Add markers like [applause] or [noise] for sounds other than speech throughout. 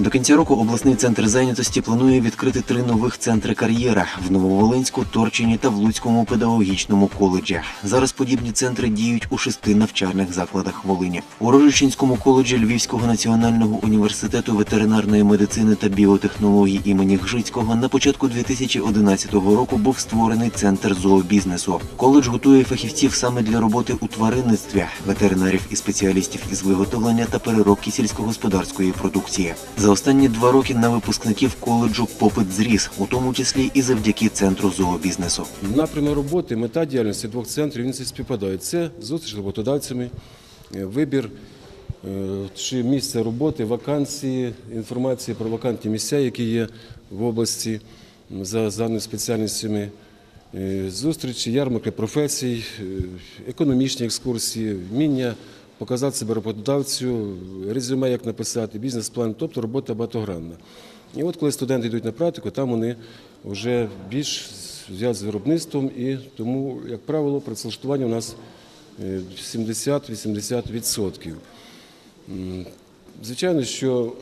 До кінця року обласний центр зайнятості планує відкрити три нових центри кар'єра в Нововолинську, Торчині та в Луцькому педагогічному коледжі. Зараз подібні центри діють у шести навчальних закладах Волині. У Рожичинському коледжі Львівського національного університету ветеринарної медицини та біотехнологій імені Гжицького на початку 2011 року був створений центр зообізнесу. Коледж готує фахівців саме для роботи у тваринництві, ветеринарів і спеціалістів із виготовлення та переробки сільськогосподарської продукції. За останні два роки на випускників коледжу попит зріс, у тому числі і завдяки центру зообізнесу. Напрямок роботи, мета діяльності двох центрів він співпадають. Це зустріч з роботодавцями, е, вибір е, чи місця роботи, вакансії, інформація про вакантні місця, які є в області за даними спеціальностями. е, Зустрічі, ярмарки професій, економічні екскурсії, вміння показати себе роботодавцю, резюме, як написати, бізнес-план, тобто робота багатогранна. І от коли студенти йдуть на практику, там вони вже більш зв'язані з виробництвом, і тому, як правило, працевлаштування у нас е, 70-80%. Звичайно, що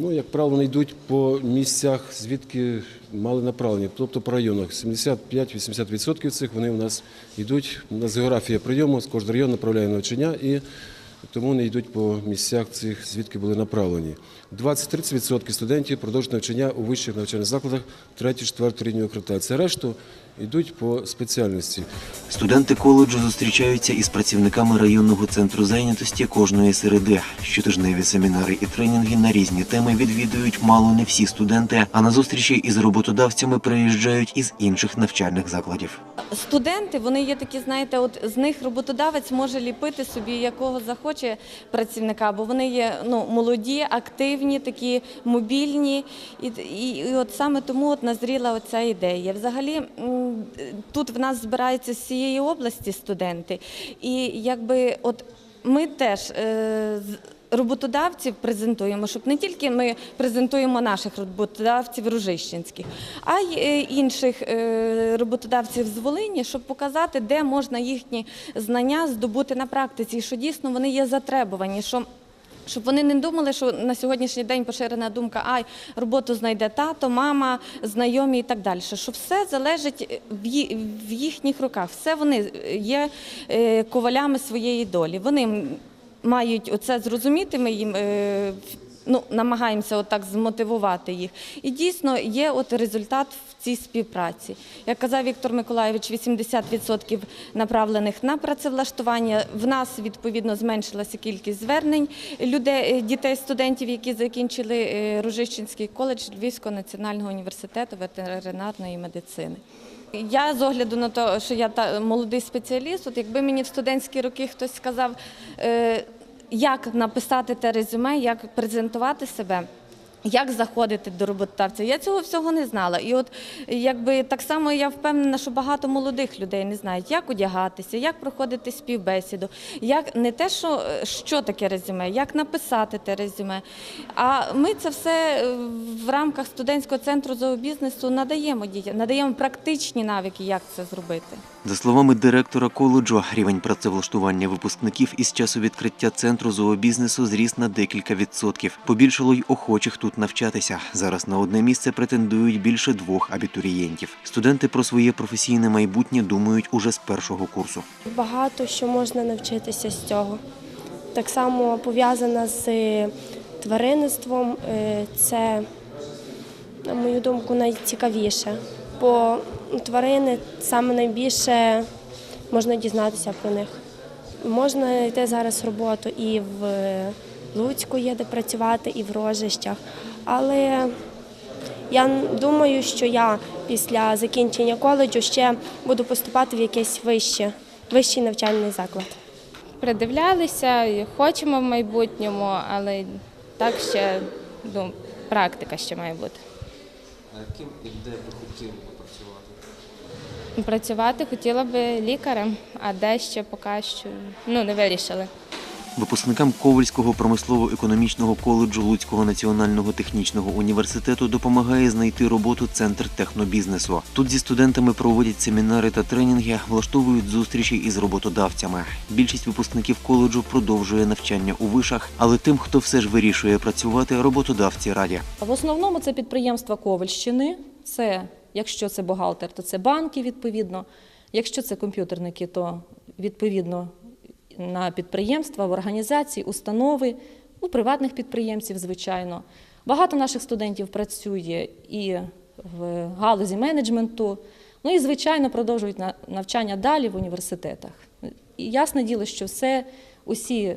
ну, як правило, вони йдуть по місцях, звідки мали направлення, тобто по районах. 75-80% цих вони у нас йдуть. У нас географія прийому, з кожного району направляє навчання і тому вони йдуть по місцях цих, звідки були направлені. 20-30% студентів продовжують навчання у вищих навчальних закладах 3-4 рівня акредитації. Решту йдуть по спеціальності. Студенти коледжу зустрічаються із працівниками районного центру зайнятості кожної середи. Щотижневі семінари і тренінги на різні теми відвідують мало не всі студенти, а на зустрічі із роботодавцями приїжджають із інших навчальних закладів. Студенти, вони є такі, знаєте, от з них роботодавець може ліпити собі якого захоче працівника, бо вони є ну, молоді, активні, такі мобільні. І, і, і от саме тому от назріла оця ідея. Взагалі м, тут в нас збираються з всієї області студенти. І якби от ми теж. Е, роботодавців презентуємо, щоб не тільки ми презентуємо наших роботодавців ружищенських, а й е, інших е, роботодавців з Волині, щоб показати, де можна їхні знання здобути на практиці, що дійсно вони є затребувані. що щоб вони не думали, що на сьогоднішній день поширена думка, ай, роботу знайде тато, мама, знайомі і так далі. Що все залежить в їхніх руках. Все вони є е, ковалями своєї долі. Вони мають оце зрозуміти. Ми їм е, ну, намагаємося отак змотивувати їх. І дійсно є от результат цій співпраці. Як казав Віктор Миколайович, 80% направлених на працевлаштування. В нас відповідно зменшилася кількість звернень людей, дітей, студентів, які закінчили е, Ружищенський коледж Львівського національного університету ветеринарної медицини. Я з огляду на те, що я та молодий спеціаліст, от якби мені в студентські роки хтось сказав, е, як написати те резюме, як презентувати себе. Як заходити до роботодавця? Я цього всього не знала. І от якби так само я впевнена, що багато молодих людей не знають, як одягатися, як проходити співбесіду, як не те, що, що таке резюме, як написати те резюме. А ми це все е, в рамках студентського центру зообізнесу надаємо дітям, надаємо практичні навики, як це зробити. За словами директора коледжу, рівень працевлаштування випускників із часу відкриття центру зообізнесу зріс на декілька відсотків. Побільшало й охочих тут навчатися. Зараз на одне місце претендують більше двох абітурієнтів. Студенти про своє професійне майбутнє думають уже з першого курсу. Багато що можна навчитися з цього. Так само пов'язана з тваринництвом. е, Це, на мою думку, найцікавіше. Бо тварини саме найбільше можна дізнатися про них. Можна йти зараз роботу і в Луцьку є де працювати, і в Рожищах. Але я думаю, що я після закінчення коледжу ще буду поступати в якесь вище, вищий навчальний заклад. придивлялися, хочемо в майбутньому, але так ще ну, практика ще має бути. Ким і де би хотіли би працювати? Працювати хотіла би лікарем, а де ще поки що ну, не вирішили. Випускникам Ковальського промислово-економічного коледжу Луцького національного технічного університету допомагає знайти роботу центр технобізнесу. Тут зі студентами проводять семінари та тренінги, влаштовують зустрічі із роботодавцями. Більшість випускників коледжу продовжує навчання у вишах, але тим, хто все ж вирішує працювати, роботодавці раді. В основному це підприємства Ковальщини. Це, якщо це бухгалтер, то це банки відповідно. Якщо це комп'ютерники, то відповідно на підприємства, в організації, установи, у приватних підприємців, звичайно. Багато наших студентів працює і в галузі менеджменту, ну і, звичайно, продовжують на- навчання далі в університетах. І ясне діло, що все, усі е,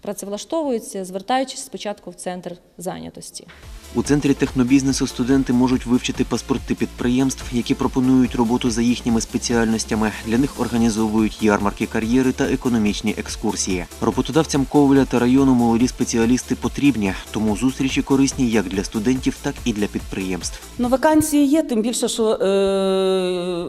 працевлаштовуються, звертаючись спочатку в центр зайнятості. У центрі технобізнесу студенти можуть вивчити паспорти підприємств, які пропонують роботу за їхніми спеціальностями. Для них організовують ярмарки кар'єри та економічні екскурсії. Роботодавцям Коваля та району молоді спеціалісти потрібні, тому зустрічі корисні як для студентів, так і для підприємств. Ну, вакансії є, тим більше, що е,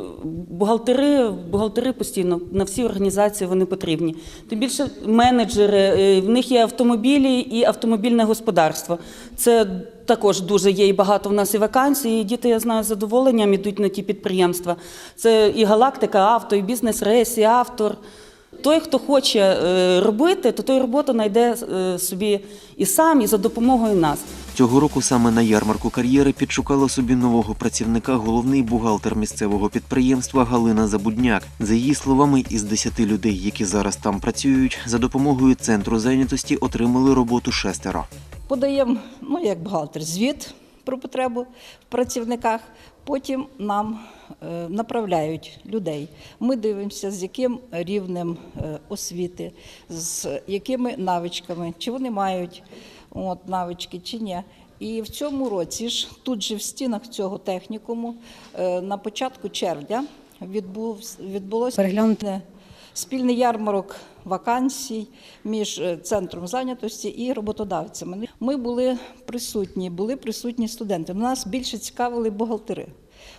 бухгалтери, бухгалтери постійно на всі організації вони потрібні. Тим більше менеджери, е, в них є автомобілі і автомобільне господарство. Це також дуже є і багато в нас і вакансій. І діти, я знаю, з задоволенням ідуть на ті підприємства. Це і галактика авто, і бізнес рейс, і автор. Той, хто хоче е, робити, то той роботу знайде е, собі і сам, і за допомогою нас. Цього року саме на ярмарку кар'єри підшукала собі нового працівника головний бухгалтер місцевого підприємства Галина Забудняк. За її словами, із 10 людей, які зараз там працюють, за допомогою центру зайнятості отримали роботу шестеро. подаємо, ну як бухгалтер, звіт про потребу в працівниках. Потім нам е, направляють людей. Ми дивимося, з яким рівнем е, освіти, з якими навичками, чи вони мають от, навички, чи ні. І в цьому році ж тут же в стінах цього технікуму е, на початку червня відбулося переглянути спільний ярмарок вакансій між е, центром зайнятості і роботодавцями. Ми були присутні, були присутні студенти. Нас більше цікавили бухгалтери.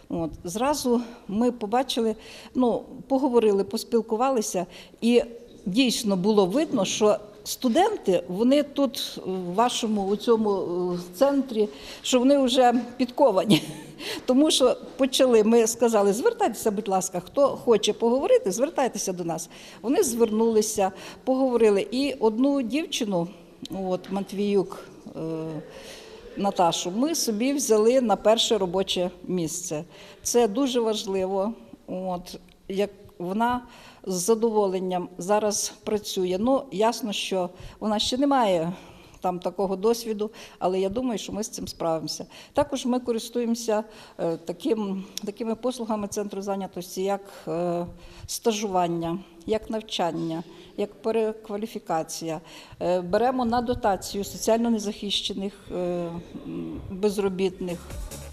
От зразу ми побачили, ну поговорили, поспілкувалися, і дійсно було видно, що студенти вони тут в вашому у цьому е, центрі, що вони вже підковані. [laughs] Тому що почали, ми сказали, звертайтеся, будь ласка, хто хоче поговорити, звертайтеся до нас. Вони звернулися, поговорили. І одну дівчину, от Матвіюк е, Наташу, ми собі взяли на перше робоче місце. Це дуже важливо. От, як вона з задоволенням зараз працює. Ну, ясно, що вона ще не має там такого досвіду, але я думаю, що ми з цим справимося. Також ми користуємося е, таким, такими послугами центру зайнятості, як е, стажування, як навчання, як перекваліфікація. Е, беремо на дотацію соціально незахищених е, безробітних.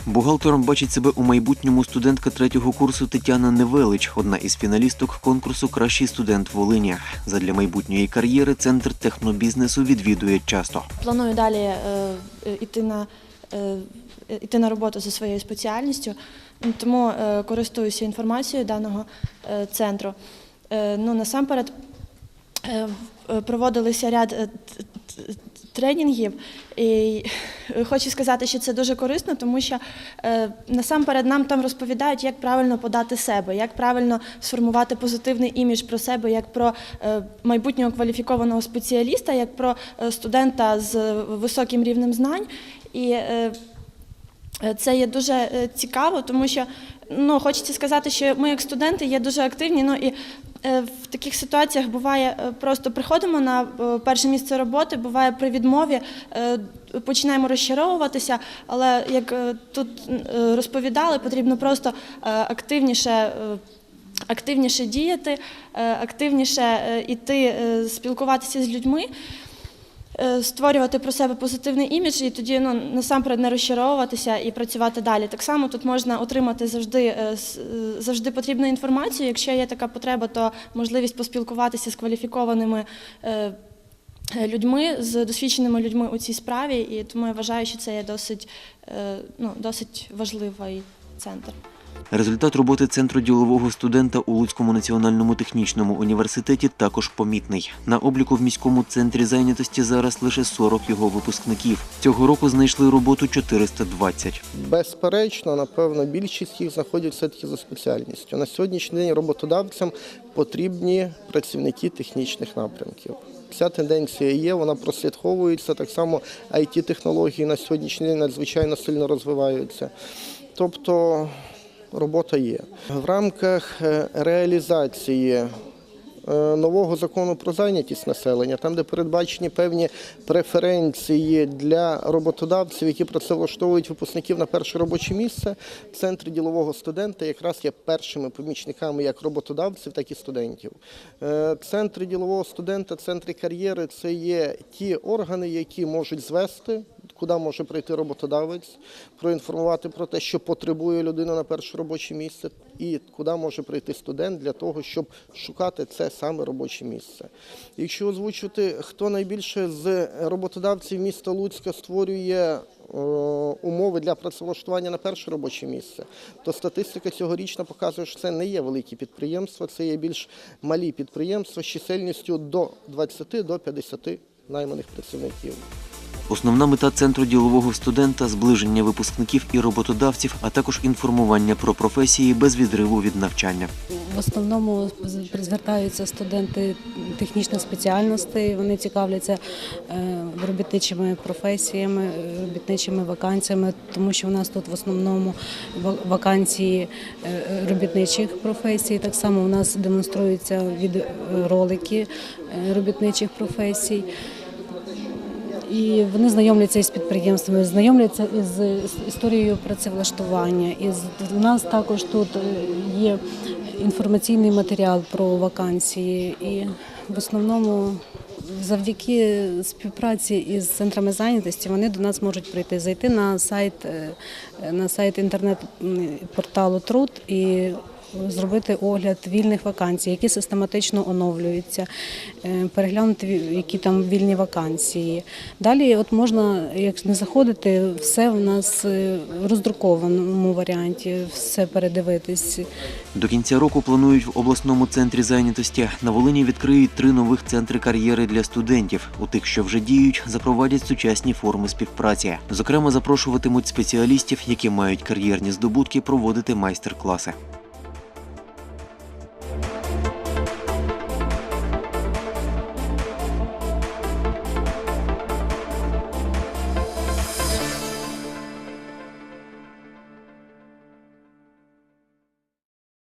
Бухгалтером бачить себе у майбутньому студентка третього курсу Тетяна Невелич, одна із фіналісток конкурсу Кращий студент Волині. Задля майбутньої кар'єри центр технобізнесу відвідує часто. Планую далі е, е, йти на е, йти на роботу за своєю спеціальністю, тому е, користуюся інформацією даного е, центру. Е, ну, насамперед е, проводилися ряд е, т- т- тренінгів, і [laughs] хочу сказати, що це дуже корисно, тому що насамперед нам там розповідають, як правильно подати себе, як правильно сформувати позитивний імідж про себе, як про майбутнього кваліфікованого спеціаліста, як про студента з високим рівнем знань. І Це є дуже цікаво, тому що ну, хочеться сказати, що ми як студенти є дуже активні. Ну і в таких ситуаціях буває е, просто приходимо на е, перше місце роботи, буває при відмові, е, починаємо розчаровуватися, але як е, тут е, розповідали, потрібно просто е, активніше. е, Активніше діяти, е, активніше йти е, спілкуватися з людьми е, створювати про себе позитивний імідж і тоді ну, насамперед не розчаровуватися і працювати далі. Так само тут можна отримати завжди, е, е, завжди потрібну інформацію. Якщо є така потреба, то можливість поспілкуватися з кваліфікованими. е, е, Людьми з досвідченими людьми у цій справі, і тому я вважаю, що це є досить, е, ну, досить важливий центр. Результат роботи центру ділового студента у Луцькому національному технічному університеті також помітний. На обліку в міському центрі зайнятості зараз лише 40 його випускників. Цього року знайшли роботу 420. Безперечно, напевно, більшість їх знаходять все-таки за спеціальністю. На сьогоднішній день роботодавцям потрібні працівники технічних напрямків. Ця тенденція є, вона прослідковується. Так само it технології на сьогоднішній день надзвичайно сильно розвиваються. Тобто робота є. В рамках е, реалізації е, нового закону про зайнятість населення, там, де передбачені певні преференції для роботодавців, які працевлаштовують випускників на перше робоче місце, центри ділового студента якраз є першими помічниками як роботодавців, так і студентів. Е, Центри ділового студента, центри кар'єри це є ті органи, які можуть звести. Куди може прийти роботодавець, проінформувати про те, що потребує людина на перше робоче місце, і куди може прийти студент для того, щоб шукати це саме робоче місце. Якщо озвучити, хто найбільше з роботодавців міста Луцька створює е, умови для працевлаштування на перше робоче місце, то статистика цьогорічна показує, що це не є великі підприємства, це є більш малі підприємства з чисельністю до 20 до 50 найманих працівників. Основна мета центру ділового студента зближення випускників і роботодавців, а також інформування про професії без відриву від навчання. В основному звертаються студенти технічних спеціальностей. Вони цікавляться е, робітничими професіями, робітничими вакансіями, тому що у нас тут в основному вакансії е, робітничих професій. Так само у нас демонструються відеоролики е, робітничих професій. І вони знайомляться із підприємствами, знайомляться із історією працевлаштування. Із у нас також тут е, є інформаційний матеріал про вакансії, і в основному завдяки співпраці із центрами зайнятості вони до нас можуть прийти, зайти на сайт е, на сайт інтернет-порталу Труд і зробити огляд вільних вакансій, які систематично оновлюються, е, переглянути, які там вільні вакансії. Далі, от можна, як не заходити, все в нас е, в роздрукованому варіанті, все передивитись. До кінця року планують в обласному центрі зайнятості на Волині відкриють три нових центри кар'єри для студентів. У тих, що вже діють, запровадять сучасні форми співпраці. Зокрема, запрошуватимуть спеціалістів, які мають кар'єрні здобутки, проводити майстер-класи.